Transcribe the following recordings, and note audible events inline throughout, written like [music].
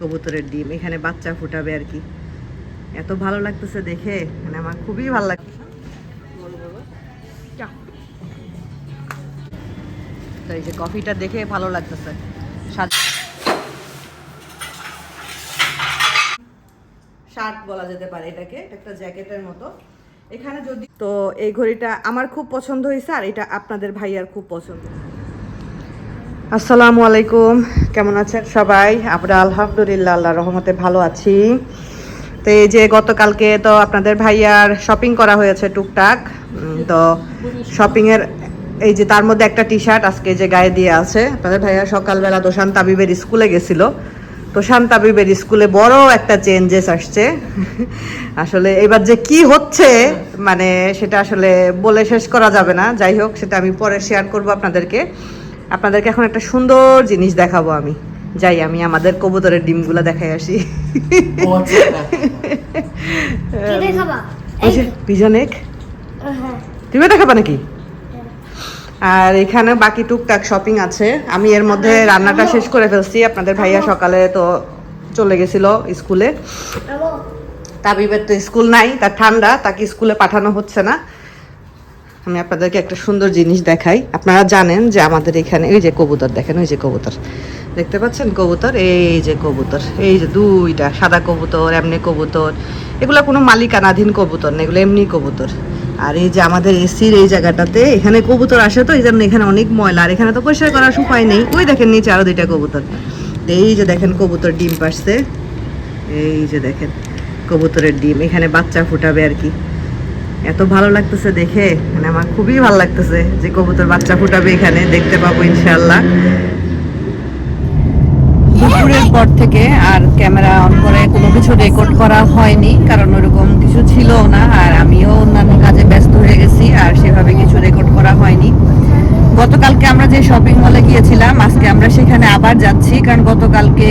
কবুতরের ডিম এখানে বাচ্চা ফুটাবে আর কি। এত ভালো লাগতেছে দেখে মানে আমার খুবই ভালো লাগছে। তো এই যে কফিটা দেখে ভালো লাগতেছে। শার্ট বলা যেতে পারে এটাকে একটা জ্যাকেটের মতো। এখানে যদি তো এই ঘড়িটা আমার খুব পছন্দ হয়েছে আর এটা আপনাদের ভাইয়ার খুব পছন্দ। আসসালামু আলাইকুম। কেমন আছেন সবাই? আমরা আলহামদুলিল্লাহ আল্লাহ রহমতে ভালো আছি। তো এই যে গতকালকে তো আপনাদের ভাইয়ার শপিং করা হয়েছে টুকটাক। তো শপিংয়ের এই যে তার মধ্যে একটা টি শার্ট আজকে যে গায়ে দিয়ে আছে। আপনাদের ভাইয়া সকালবেলা দোশান তাবিবের স্কুলে গেছিল। তোষান তাবিবের স্কুলে বড় একটা চেঞ্জেস আসছে। আসলে এবার যে কি হচ্ছে মানে সেটা আসলে বলে শেষ করা যাবে না। যাই হোক, সেটা আমি পরে শেয়ার করব আপনাদেরকে। আপনাদেরকে এখন একটা সুন্দর জিনিস দেখাবো আমি। যাই আমি আমাদের কবুতরের ডিমগুলো দেখাই আসি। পিজন এগ হ্যাঁ। তুমি দেখাবা নাকি? আর এখানে বাকি টুকটাক শপিং আছে। আমি এর মধ্যে রান্নাটা শেষ করে ফেলছি। আপনাদের ভাইয়া সকালে তো চলে গেছিল স্কুলে। তাবিবের তো স্কুল নাই তার ঠান্ডা তাকে স্কুলে পাঠানো হচ্ছে না। আমি আপনাদেরকে একটা সুন্দর জিনিস দেখাই। আপনারা জানেন যে আমাদের এখানে এই যে কবুতর, দেখেন ওই যে কবুতর। দেখতে পাচ্ছেন কবুতর? এই যে কবুতর, এই যে দুইটা সাদা কবুতর, এমনি কবুতর। এগুলো কোনো মালিকানাধীন কবুতর না, এগুলো এমনি কবুতর। আর এই যে আমাদের এসির এই জায়গাটাতে এখানে কবুতর আসে তো এই জন্য এখানে অনেক ময়লা। আর এখানে তো পরিষ্কার করার উপায় নেই। ওই দেখেন নিচে আরও দুইটা কবুতর। এই যে দেখেন কবুতর ডিম পারছে এই যে দেখেন, কবুতরের ডিম। এখানে বাচ্চা ফুটাবে আর কি। এত ভালো লাগতেছে দেখে। মানে আমার খুবই ভালো লাগতেছে যে কবুতর বাচ্চা ফুটাবে এখানে, দেখতে পাবো ইনশাল্লাহ দুপুরের পর থেকে আর ক্যামেরা অন করে কোনো কিছু রেকর্ড করা হয়নি, কারণ ওরকম কিছু ছিল না, আর আমিও অন্যান্য কাজে ব্যস্ত হয়ে গেছি, আর সেভাবে কিছু রেকর্ড করা হয়নি। গতকালকে আমরা যে শপিং মলে গিয়েছিলাম, আজকে আমরা সেখানে আবার যাচ্ছি, কারণ গতকালকে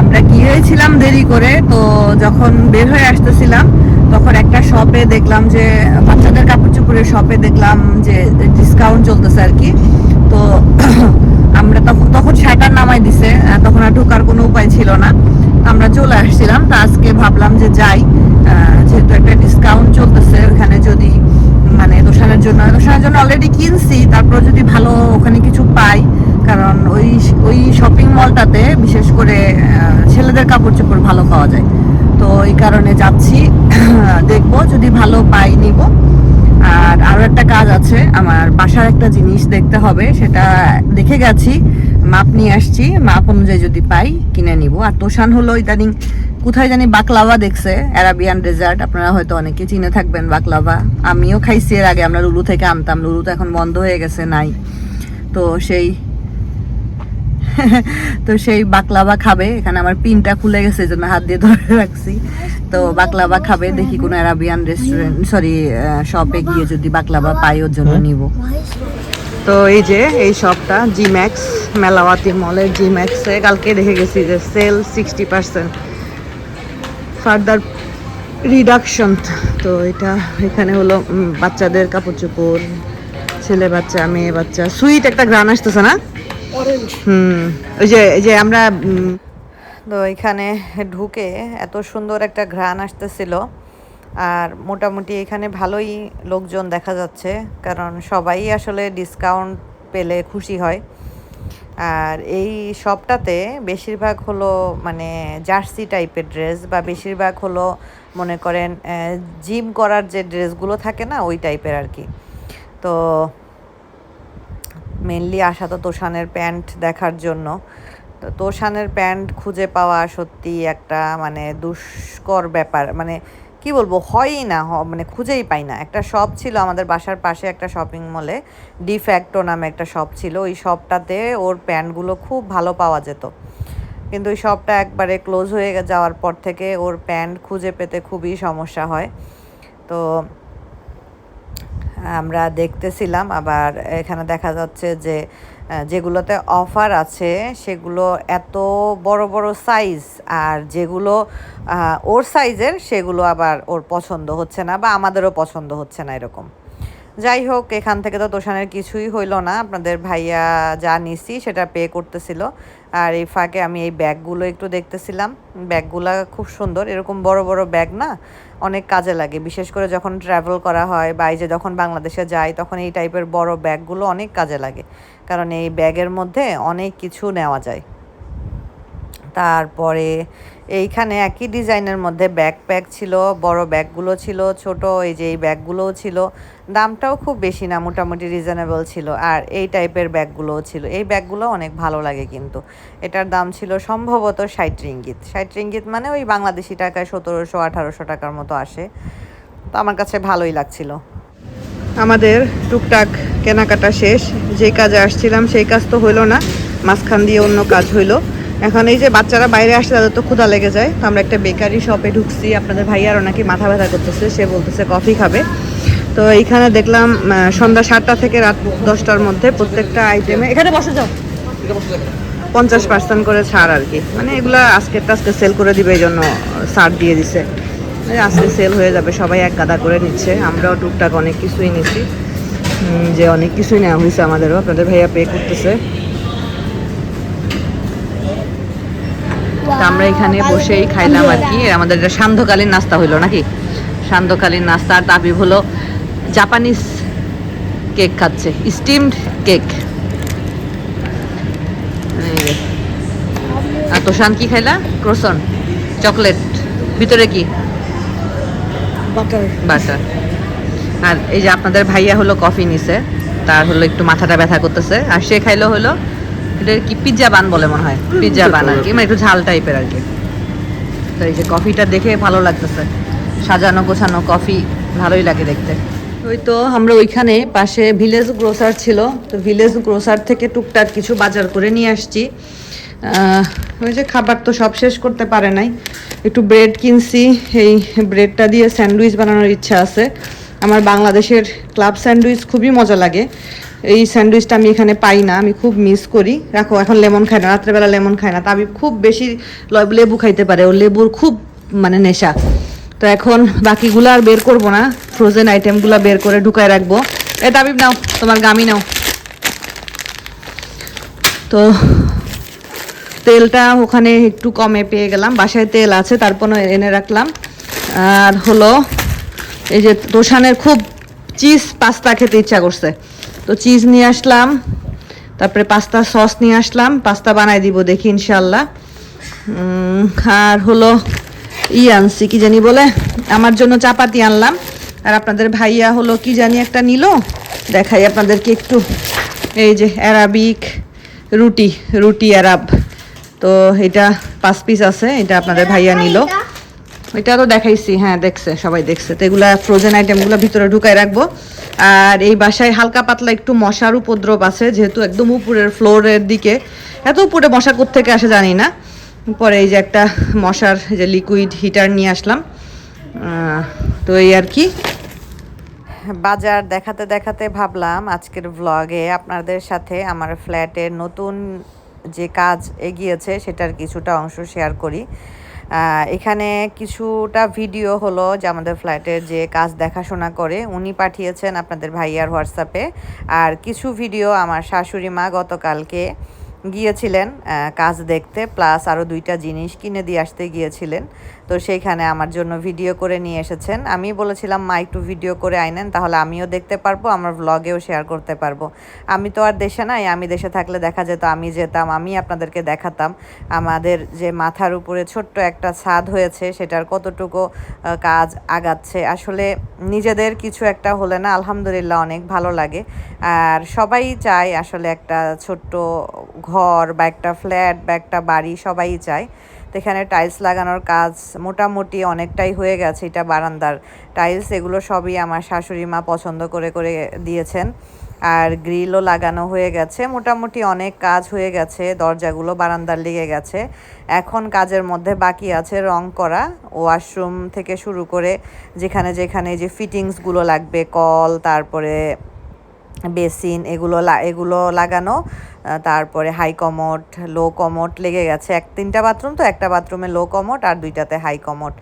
আমরা গিয়েছিলাম দেরি করে, তো যখন বের হয়ে আসতেছিলাম তখন একটা শপে দেখলাম যে, বাচ্চাদের কাপড় চোপড়ের শপে দেখলাম যে ডিসকাউন্ট চলতেছে আর কি। তো [clears throat] আমরা তখন তখন শাটার নামাই দিছে তখন আর ঢোকার কোনো উপায় ছিল না। আমরা চলে আসছিলাম, তা আজকে ভাবলাম যে যাই যেহেতু একটা ডিসকাউন্ট চলতেছে, ওখানে যদি মানে দোষানের জন্য দোষানের জন্য অলরেডি কিনছি, তারপর যদি ভালো ওখানে কিছু পাই, কারণ ওই ওই শপিং মলটাতে বিশেষ করে ছেলেদের কাপড় চোপড় ভালো পাওয়া যায়। তো এই কারণে যাচ্ছি। [clears throat] দেখব, যদি ভালো পাই নিব। আর আরও একটা কাজ আছে, আমার বাসার একটা জিনিস দেখতে হবে, সেটা দেখে গেছি, মাপ নিয়ে আসছি, মাপ অনুযায়ী যদি পাই কিনে নিব। আর তোষান হলো ইদানিং, কোথায় জানি বাকলাভা দেখছে, অ্যারাবিয়ান ডেজার্ট, আপনারা হয়তো অনেকে চিনে থাকবেন বাকলাভা আমিও খাইছি এর আগে, আমরা লুলু থেকে আনতাম, লুলু তো এখন বন্ধ হয়ে গেছে, নাই। তো সেই তো সেই বাকলাভা খাবে। এখানে আমার পিনটা খুলে গেছে, এই জন্য হাত দিয়ে ধরে রাখছি। তো বাকলাভা খাবে, দেখি কোনো অ্যারাবিয়ান রেস্টুরেন্ট সরি শপে গিয়ে যদি বাকলাভা পাই, ওর জন্য নিব। তো এই যে, এই শপটা জি ম্যাক্স মেলাওয়াতি মলের জি ম্যাক্সে কালকে দেখে গেছি যে sale sixty percent further reduction তো এটা এখানে হলো বাচ্চাদের কাপড় চোপড়, ছেলে বাচ্চা, মেয়ে বাচ্চা। সুইট একটা গ্রান আসতেছে না? হুম ওই যে এই যে আমরা তো এখানে ঢুকে এত সুন্দর একটা ঘ্রাণ আসতেছিল। আর মোটামুটি এখানে ভালোই লোকজন দেখা যাচ্ছে কারণ সবাই আসলে ডিসকাউন্ট পেলে খুশি হয়। আর এই শপটাতে বেশিরভাগ হলো মানে জার্সি টাইপের ড্রেস বা বেশিরভাগ হলো মনে করেন জিম করার যে ড্রেসগুলো থাকে না ওই টাইপের আর কি। তো মেনলি আসা তো তোষানের প্যান্ট দেখার জন্য। তো তোষানের প্যান্ট খুঁজে পাওয়া সত্যি একটা মানে দুষ্কর ব্যাপার। মানে কি বলব, হয়ই না মানে খুঁজেই পাই না। একটা শপ ছিল আমাদের বাসার পাশে একটা শপিং মলে ডিফ্যাক্টো নামে একটা শপ ছিল। ওই শপটাতে ওর প্যান্টগুলো খুব ভালো পাওয়া যেত। কিন্তু ওই শপটা একবারে ক্লোজ হয়ে যাওয়ার পর থেকে ওর প্যান্ট খুঁজে পেতে খুবই সমস্যা হয়। তো আমরা দেখতেছিলাম, আবার এখানে দেখা যাচ্ছে যে যেগুলোতে অফার আছে সেগুলো এত বড় বড় সাইজ, আর যেগুলো ওর সাইজের সেগুলো আবার ওর পছন্দ হচ্ছে না বা আমাদেরও পছন্দ হচ্ছে না এরকম। যাই হোক, এখান থেকে তো তোষানের কিছুই হইল না। আপনাদের ভাইয়া যা নিছি সেটা পে করতেছিল। আর এই ফাঁকে আমি এই ব্যাগগুলো একটু দেখতেছিলাম। ব্যাগগুলো খুব সুন্দর। এরকম বড় বড় ব্যাগ না, অনেক কাজে লাগে। বিশেষ করে যখন ট্রাভেল করা হয় বা যে যখন বাংলাদেশে যাই, তখন এই টাইপের বড় ব্যাগগুলো অনেক কাজে লাগে। কারণ এই ব্যাগের মধ্যে অনেক কিছু নেওয়া যায়। তারপরে এইখানে একই ডিজাইনের মধ্যে ব্যাকপ্যাক ছিল, বড় ব্যাগগুলো ছিল, ছোট এই যে এই ব্যাগগুলোও ছিল। দামটাও খুব বেশি না, মোটামুটি রিজনেবল ছিল। আর এই টাইপের ব্যাগগুলোও ছিল। এই ব্যাগগুলো অনেক ভালো লাগে কিন্তু। এটার দাম ছিল সম্ভবত ষাট রিঙ্গিত। ষাট রিঙ্গিত মানে ওই বাংলাদেশি টাকায় সতেরোশো, আঠারোশো টাকার মতো আসে। তো আমার কাছে ভালোই লাগছিল। আমাদের টুকটাক কেনাকাটা শেষ। যে কাজে আসছিলাম সেই কাজ তো হইল না। মাঝখান দিয়ে অন্য কাজ হইল। এখন এই যে বাচ্চারা বাইরে আসছে তাদের তো ক্ষুধা লেগে যায়। তো আমরা একটা বেকারি শপে ঢুকছি। আপনাদের ভাইয়ারও নাকি মাথা ব্যথা করতেছে। সে বলতেছে, কফি খাবে? তো এইখানে দেখলাম সন্ধ্যা সাতটা থেকে রাত দশটার মধ্যে প্রত্যেকটা আইটেমে এখানে বসে যাও। পঞ্চাশ পার্সেন্ট করে ছাড় আর কি। মানে এগুলো আজকে আজকে সেল করে দিবে, এই জন্য ছাড় দিয়ে দিছে। আজকে সেল হয়ে যাবে, সবাই এক গাদা করে নিচ্ছে। আমরাও টুকটাক অনেক কিছুই নিচ্ছি যে অনেক কিছুই নেওয়া হয়েছে আমাদেরও। আপনাদের ভাইয়া পে করতেছে। আমরা এখানে বসেই খাইলাম আর কি। আমাদের সান্ধ্যকালীন নাস্তা হইল নাকি? সান্ধ্যকালীন নাস্তা আর তাবিব হলো জাপানিজ কেক খাচ্ছে স্টিমড কেক আর তোষান কি খাইলা? ক্রোসন চকলেট ভিতরে কি? বাটার বাটার আর এই যে আপনাদের ভাইয়া হলো কফি নিছে তার হলো একটু মাথাটা ব্যথা করতেছে আর সে খাইলো হলো এটা কি পিৎজা বান বলে মনে হয়? পিৎজা বান আর কি মানে একটু ঝাল টাইপের আর কি। তো এই যে কফিটা দেখে ভালো লাগতেছে। সাজানো গোছানো কফি ভালোই লাগে দেখতে। ওই তো আমরা ওইখানে পাশে ভিলেজ গ্রোসার ছিল, তো ভিলেজ গ্রোসার থেকে টুকটাক কিছু বাজার করে নিয়ে আসছি। ওই যে খাবার তো সব শেষ করতে পারে নাই। একটু ব্রেড কিনছি, এই ব্রেডটা দিয়ে স্যান্ডউইচ বানানোর ইচ্ছা আছে। আমার বাংলাদেশের ক্লাব স্যান্ডউইচ খুবই মজা লাগে। এই স্যান্ডউইচটা আমি এখানে পাই না, আমি খুব মিস করি। রাখো, এখন লেমন খাই না, রাত্রেবেলা লেমন খায় না, তা আমি খুব বেশি লেবু খাইতে পারে, ও লেবুর খুব মানে নেশা। তো এখন বাকিগুলো আর বের করব না। ফ্রোজেন আইটেমগুলো বের করে ঢুকায় রাখব। এ, তাবিব নাও, তোমার গামি নাও। তো তেলটা ওখানে একটু কমে পেয়ে গেলাম। বাসায় তেল আছে, তারপর এনে রাখলাম। আর হলো, এই যে তোষানের খুব চিজ পাস্তা খেতে ইচ্ছা করছে। তো চিজ নিয়ে আসলাম, তারপরে পাস্তা সস নিয়ে আসলাম। পাস্তা বানাই দিব দেখি ইনশাল্লাহ আর হলো ই আনছি কি জানি বলে, আমার জন্য চাপাতি আনলাম। আর আপনাদের ভাইয়া হলো কি জানি একটা নিল। দেখাই আপনাদেরকে একটু। এই যে অ্যারাবিক রুটি রুটি অ্যারাব। তো এটা পাঁচ পিস আছে, এটা আপনাদের ভাইয়া নিল। এটা তো দেখাইছি হ্যাঁ দেখছে, সবাই দেখছে। তো এগুলা ফ্রোজেন আইটেমগুলো ভিতরে ঢুকাই রাখব। আর এই বাসায় হালকা পাতলা একটু মশার উপদ্রব আছে, যেহেতু একদম উপরের ফ্লোরের দিকে। এত উপরে মশা থেকে আসে জানি না। পরে এই যে একটা মশার যে লিকুইড হিটার নিয়ে আসলাম। তো এই আর কি। বাজার দেখাতে দেখাতে ভাবলাম আজকের ভ্লগে আপনাদের সাথে আমার ফ্ল্যাটের নতুন যে কাজ এগিয়েছে সেটার কিছুটা অংশ শেয়ার করি। এখানে কিছুটা ভিডিও হলো যে আমাদের ফ্ল্যাটের যে কাজ দেখাশোনা করে, উনি পাঠিয়েছেন আপনাদের ভাইয়ার হোয়াটসঅ্যাপে। আর কিছু ভিডিও আমার শাশুড়ি মা গতকালকে গিয়েছিলেন কাজ দেখতে প্লাস আরও দুইটা জিনিস কিনে দিয়ে আসতে গিয়েছিলেন। তো সেইখানে আমার জন্য ভিডিও করে নিয়ে এসেছেন। আমি বলেছিলাম, মা, একটু ভিডিও করে আইনেন, তাহলে আমিও দেখতে পারব, আমার ব্লগেও শেয়ার করতে পারব। আমি তো আর দেশে নাই, আমি দেশে থাকলে দেখা যেত, আমি যেতাম, আমি আপনাদেরকে দেখাতাম। আমাদের যে মাথার উপরে ছোট্ট একটা ছাদ হয়েছে, সেটার কতটুকু কাজ আগাচ্ছে। আসলে নিজেদের কিছু একটা হলে না, আলহামদুলিল্লাহ অনেক ভালো লাগে। আর সবাই চায় আসলে একটা ছোট্ট ঘর বা একটা ফ্ল্যাট বা একটা বাড়ি, সবাই চায়। এখানে টাইলস লাগানোর কাজ মোটামুটি অনেকটাই হয়ে গেছে এটা বারান্দার। টাইলস এগুলো সবই আমার শাশুড়ি মা পছন্দ করে করে দিয়েছেন। আর গ্রিলও লাগানো হয়ে গেছে। মোটামুটি অনেক কাজ হয়ে গেছে। দরজাগুলো বারান্দার লেগে গেছে। এখন কাজের মধ্যে বাকি আছে রং করা ওয়াশরুম থেকে শুরু করে যেখানে যেখানে যে ফিটিংসগুলো লাগবে, কল, তারপরে বেসিন, এগুলো এগুলো লাগানো। তারপরে হাই কমোড লো কমোড লেগে গেছে। এক তিনটা বাথরুম তো, একটা বাথরুমে লো কমোড আর দুইটাতে হাই কমোড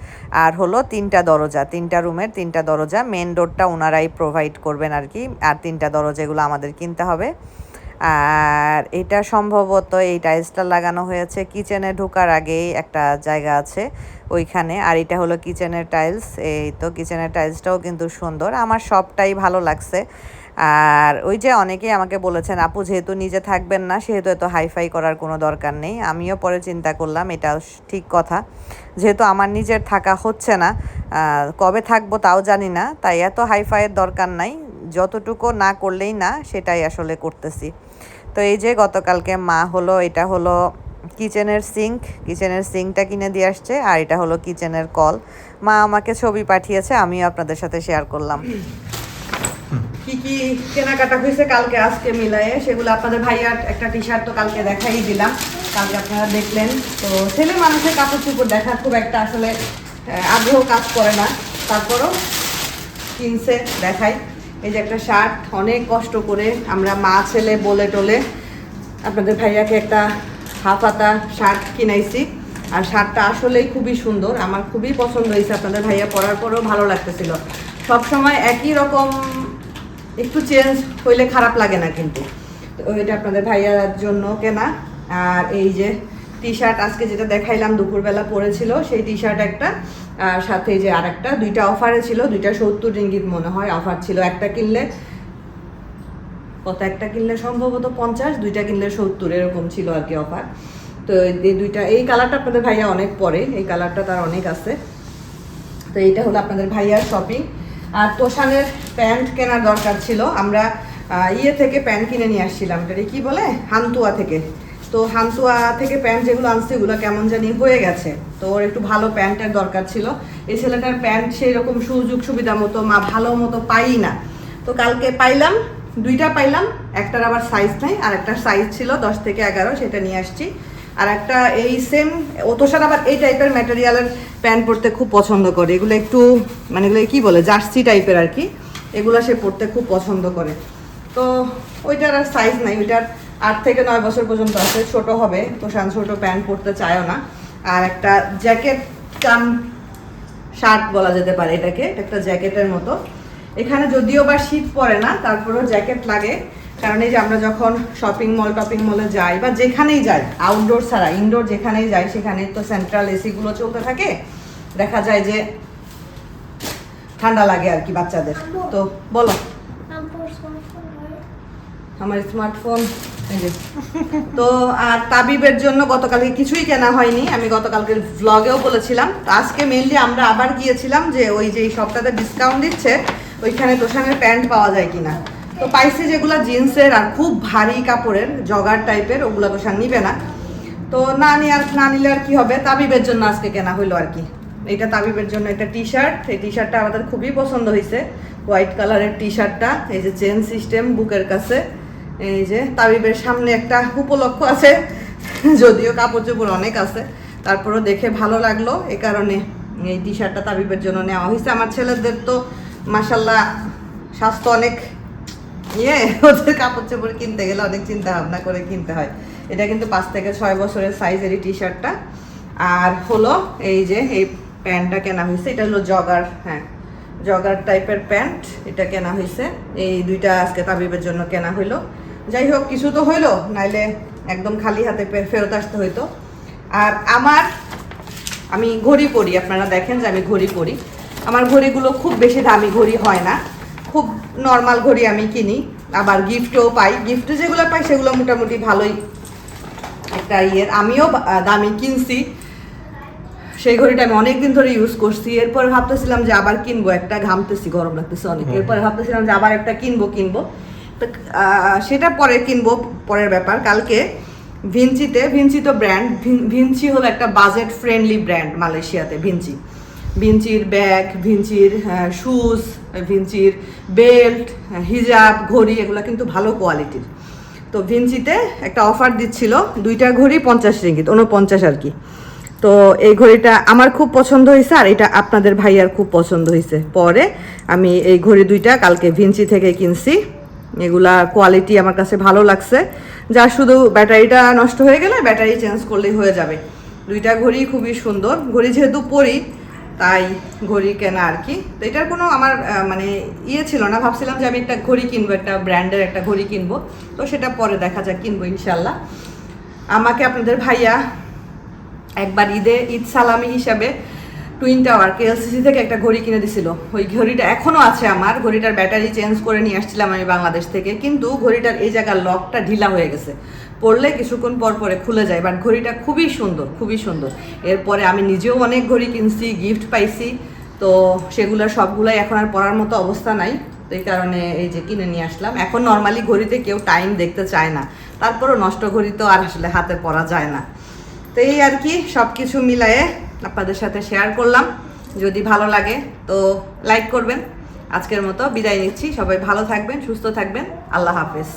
আর হলো তিনটা দরজা, তিনটা রুমের তিনটা দরজা। মেন ডোরটা ওনারাই প্রোভাইড করবেন আর কি, আর তিনটা দরজা এগুলো আমাদের কিনতে হবে। আর এটা সম্ভবত এই টাইলসটা লাগানো হয়েছে কিচেনে ঢোকার আগেই একটা জায়গা আছে ওইখানে। আর এটা হলো কিচেনের টাইলস এই তো কিচেনের টাইলসটাও কিন্তু সুন্দর। আমার সবটাই ভালো লাগছে। আর ওই যে অনেকেই আমাকে বলেছেন, আপু, যেহেতু নিজে থাকবেন না, সেহেতু এত হাইফাই করার কোনো দরকার নেই। আমিও পরে চিন্তা করলাম, এটা ঠিক কথা। যেহেতু আমার নিজের থাকা হচ্ছে না কবে থাকব তাও জানি না, তাই এত হাইফাইয়ের দরকার নাই, যতটুকু না করলেই না, সেটাই আসলে করতেছি। তো এই যে গতকালকে মা হলো, এটা হলো কিচেনের সিঙ্ক, কিচেনের সিঙ্কটা কিনে দিয়ে আসছে, আর এটা হলো কিচেনের কল। মা আমাকে ছবি পাঠিয়েছে, আমিও আপনাদের সাথে শেয়ার করলাম। কি কি কেনাকাটা হয়েছে কালকে আজকে মিলায়ে, সেগুলো আপনাদের ভাইয়ার একটা টি শার্ট তো কালকে দেখাই দিলাম। কালকে আপনারা দেখলেন। তো ছেলে মানুষের কাপড় চোপড় দেখার খুব একটা আসলে আগ্রহ কাজ করে না। তারপরও কিনছে, দেখাই। এই যে একটা শার্ট অনেক কষ্ট করে আমরা মা, ছেলে বলে টলে আপনাদের ভাইয়াকে একটা হাফ হাতা শার্ট কিনাইছি। আর শার্টটা আসলেই খুবই সুন্দর। আমার খুবই পছন্দ হয়েছে আপনাদের ভাইয়া পরার পরেও ভালো লাগতেছিল। সব সময় একই রকম একটু চেঞ্জ হইলে খারাপ লাগে না কিন্তু। তো এটা আপনাদের ভাইয়ার জন্য কেনা। আর এই যে টি শার্ট আজকে যেটা দেখাইলাম, দুপুরবেলা পরেছিল, সেই টি শার্ট একটা। আর সাথে যে আর একটা দুইটা অফারে ছিল, দুইটা সত্তর রিঙ্গিত মনে হয় অফার ছিল। একটা কিনলে কত? একটা কিনলে সম্ভবত পঞ্চাশ, দুইটা কিনলে সত্তর, এরকম ছিল আর কি অফার তো এই দুইটা, এই কালারটা আপনাদের ভাইয়া অনেক পরে, এই কালারটা তার অনেক আছে। তো এইটা হলো আপনাদের ভাইয়ার শপিং আর তোষানের প্যান্ট কেনার দরকার ছিল। আমরা ইয়ে থেকে প্যান্ট কিনে নিয়ে আসছিলাম। এটা কি বলে? হান্তুয়া থেকে। তো হান্তুয়া থেকে প্যান্ট যেগুলো আনছে, এগুলো কেমন জানি হয়ে গেছে। তো ওর একটু ভালো প্যান্টের দরকার ছিল। এই ছেলেটার প্যান্ট সেই রকম সুযোগ সুবিধা মতো, মা ভালো মতো পাই না। তো কালকে পাইলাম, দুইটা পাইলাম। একটার আবার সাইজ নাই আর একটা সাইজ ছিল দশ থেকে এগারো, সেটা নিয়ে আসছি। আর একটা এই সেম ওতোসার আবার এই টাইপের ম্যাটেরিয়ালের প্যান্ট পরতে খুব পছন্দ করে। এগুলো একটু মানে এগুলো কী বলে, জার্সি টাইপের আর কি। এগুলো সে পরতে খুব পছন্দ করে। তো ওইটার আর সাইজ নাই, ওইটার আট থেকে নয় বছর পর্যন্ত আছে, ছোট হবে। তো সান ছোট প্যান্ট পরতে চায়ও না। আর একটা জ্যাকেট কাম শার্ট বলা যেতে পারে এটাকে, এটা একটা জ্যাকেটের মতো। এখানে যদিও বা শীত পড়ে না, তারপরেও জ্যাকেট লাগে। কারণ এই যে আমরা যখন শপিং মল টপিং মলে যাই বা যেখানেই যাই আউটডোর ছাড়া ইনডোর যেখানেই যাই সেখানে তো সেন্ট্রাল এসিগুলো চলতে থাকে। দেখা যায় যে ঠান্ডা লাগে আর কি বাচ্চাদের। তো বলো। আমার স্মার্টফোন [laughs] তো আর তাবিবের জন্য গতকালকে কিছুই কেনা হয়নি। আমি গতকালকে ভ্লগেও বলেছিলাম। তো আজকে মেনলি আমরা আবার গিয়েছিলাম যে ওই যে এই সপ্তাহে ডিসকাউন্ট দিচ্ছে ওইখানে তোষানের প্যান্ট পাওয়া যায় কিনা। তো পাইছি যেগুলো জিন্সের আর খুব ভারী কাপড়ের, জগার টাইপের, ওগুলো তোষান নিবে না। তো না নিয়ে আর না নিলে আর কি হবে? তাবিবের জন্য আজকে কেনা হইল আর কি। এটা তাবিবের জন্য একটা টি শার্ট এই টি শার্টটা আমাদের খুবই পছন্দ হয়েছে হোয়াইট কালারের টি শার্টটা এই যে চেন সিস্টেম বুকের কাছে। এই যে তাবিবের সামনে একটা উপলক্ষ আছে। যদিও কাপড় চোপড় অনেক আছে। তারপরেও দেখে ভালো লাগল। এই কারণে এই টি শার্টটা তাবিবের জন্য নেওয়া হয়েছে আমার ছেলেদের তো মাসাল্লাহ স্বাস্থ্য অনেক ইয়ে ওদের কাপড় চোপড় কিনতে গেলে অনেক চিন্তা ভাবনা করে কিনতে হয়। এটা কিন্তু পাঁচ থেকে ছয় বছরের সাইজের এই টি শার্টটা আর হলো এই যে, এই প্যান্টটা কেনা হয়েছে, এটা হলো জগার হ্যাঁ জগার টাইপের প্যান্ট, এটা কেনা হয়েছে। এই দুইটা আজকে তাবিবের জন্য কেনা হইল। যাই হোক, কিছু তো হইল, নাইলে একদম খালি হাতে ফেরত আসতে হইতো। আর আমার, আমি ঘড়ি পরি, আপনারা দেখেন যে আমি ঘড়ি পরি। আমার ঘড়িগুলো খুব বেশি দামি ঘড়ি হয় না। খুব নর্মাল ঘড়ি আমি কিনি। আবার গিফটও পাই। গিফট যেগুলো পাই সেগুলো মোটামুটি ভালোই একটা ইয়ের। আমিও দামি কিনছি। সেই ঘড়িটা আমি অনেকদিন ধরে ইউজ করছি। এরপর ভাবতেছিলাম যে আবার কিনবো। একটা ঘামতেছি গরম লাগতেছে অনেক। এরপরে ভাবতেছিলাম যে আবার একটা কিনবো কিনবো। তো সেটা পরে কিনবো পরের ব্যাপার। কালকে ভিঞ্চিতে ভিঞ্চি তো ব্র্যান্ড ভিঞ্চি হলো একটা বাজেট ফ্রেন্ডলি ব্র্যান্ড মালয়েশিয়াতে ভিঞ্চি ভিঞ্চির ব্যাগ ভিঞ্চির শুজ ভিঞ্চির বেল্ট হিজাব ঘড়ি, এগুলো কিন্তু ভালো কোয়ালিটির তো ভিঞ্চিতে একটা অফার দিচ্ছিল, দুইটা ঘড়ি পঞ্চাশ রিঙ্গিত উনপঞ্চাশ আর কি। তো এই ঘড়িটা আমার খুব পছন্দ হয়েছে আর এটা আপনাদের ভাইয়ার খুব পছন্দ হয়েছে। পরে আমি এই ঘড়ি দুইটা কালকে ভিঞ্চি থেকে কিনছি। এগুলা কোয়ালিটি আমার কাছে ভালো লাগছে। যা শুধু ব্যাটারিটা নষ্ট হয়ে গেলে ব্যাটারি চেঞ্জ করলেই হয়ে যাবে। দুইটা ঘড়ি খুবই সুন্দর। ঘড়ি যেহেতু পরি তাই ঘড়ি কেনা আর কি। তো এটার কোনো আমার মানে ইয়ে ছিল না। ভাবছিলাম যে আমি একটা ঘড়ি কিনবো, একটা ব্র্যান্ডের একটা ঘড়ি কিনবো। তো সেটা পরে দেখা যাক, কিনবো ইনশাল্লাহ আমাকে আপনাদের ভাইয়া একবার ঈদে, ঈদ সালামি হিসাবে টুইন টাওয়ার কেএলসিসি থেকে একটা ঘড়ি কিনে দিছিল। ওই ঘড়িটা এখনও আছে আমার। ঘড়িটার ব্যাটারি চেঞ্জ করে নিয়ে আসছিলাম আমি বাংলাদেশ থেকে। কিন্তু ঘড়িটার এই জায়গার লকটা ঢিলা হয়ে গেছে। পড়লে কিছুক্ষণ পর পরে খুলে যায় বাট ঘড়িটা খুবই সুন্দর খুবই সুন্দর। এরপরে আমি নিজেও অনেক ঘড়ি কিনছি গিফট পাইছি, তো সেগুলো সবগুলাই এখন আর পড়ার মতো অবস্থা নাই। তো এই কারণে এই যে কিনে নিয়ে আসলাম। এখন নর্মালি ঘড়িতে কেউ টাইম দেখতে চায় না। তারপরও নষ্ট ঘড়ি তো আর আসলে হাতে পরা যায় না। তো এই আর কি সব কিছু মিলায়ে আপনাদের সাথে শেয়ার করলাম। যদি ভালো লাগে তো লাইক করবেন। আজকের মতো বিদায় নিচ্ছি। সবাই ভালো থাকবেন, সুস্থ থাকবেন। আল্লাহ হাফেজ।